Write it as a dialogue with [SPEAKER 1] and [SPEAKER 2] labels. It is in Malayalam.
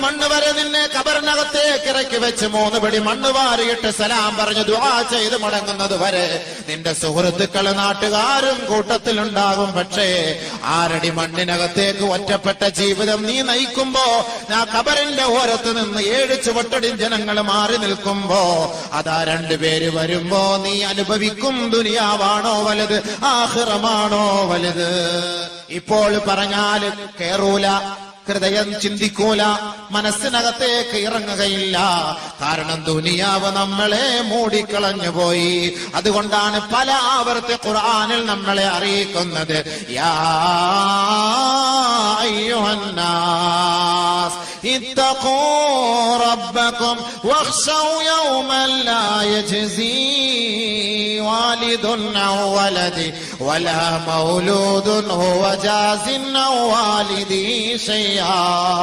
[SPEAKER 1] മണ്ണ് വരെ നിന്നെ കബറിനകത്തേക്ക് ഇറക്കി വെച്ച് മൂന്ന് പിടി മണ്ണ് വാരിയിട്ട് സലാം പറഞ്ഞു ദുവാ ചെയ്ത് മടങ്ങുന്നത് വരെ നിന്റെ സുഹൃത്തുക്കൾ നാട്ടുകാരും കൂട്ടത്തിലുണ്ടാകും. പക്ഷേ ആരടി മണ്ണിനകത്തേക്ക് ഒറ്റപ്പെട്ട ജീവിതം നീ നയിക്കുമ്പോ ഞാൻ കബറിന്റെ ഓരത്ത് നിന്ന് ഏഴ് ചുവട്ടടി ജനങ്ങൾ മാറി നിൽക്കുമ്പോ അതാ രണ്ടുപേര് വരുമ്പോ നീ അനുഭവിക്കും ദുനിയാവാണോ വലുത് ആഹ്റമാണോ വലുത്? ഇപ്പോൾ പറഞ്ഞാൽ കേറൂല. ഹൃദയം ചിന്തിക്കൂല മനസ്സിനകത്തേക്ക് ഇറങ്ങുകയില്ല കാരണം ദുനിയാവ് നമ്മളെ മൂടിക്കളഞ്ഞു പോയി അതുകൊണ്ടാണ് പല ആവർത്തി ഖുർആനിൽ നമ്മളെ അറിയിക്കുന്നത് യാ അയ്യുഹന്നാസ് اتقوا ربكم واخشوا يوما لا يجزي والد عن ولده ولا مولود هو جاز عن والده شيئا.